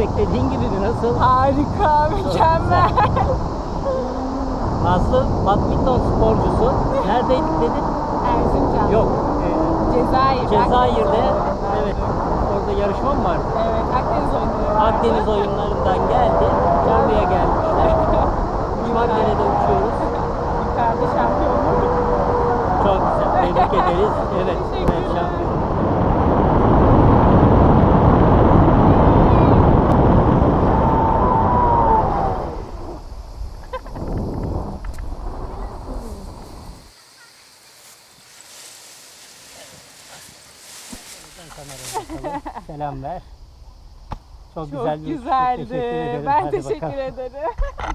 beklediğin gibi nasıl? Harika, mükemmel. Aslı badminton sporcusu. Neredeydik dedin? Erzincan. Yok, e, Cezayir. Cezayir'de. Evet. Orada yarışma mı vardı? Evet, Akdeniz oyunları vardı. Akdeniz oyunlarından geldi. Çorlu'ya gelmişler. Uçmakdere'de uçuyoruz. Yukarıda şampiyonluk. Çok güzel. Tebrik ederiz. Evet. Teşekkürler. evet Selam ver. Çok, Çok güzel bir uçuş. güzeldi. Teşekkür ederim. Ben Hadi teşekkür bakalım. ederim.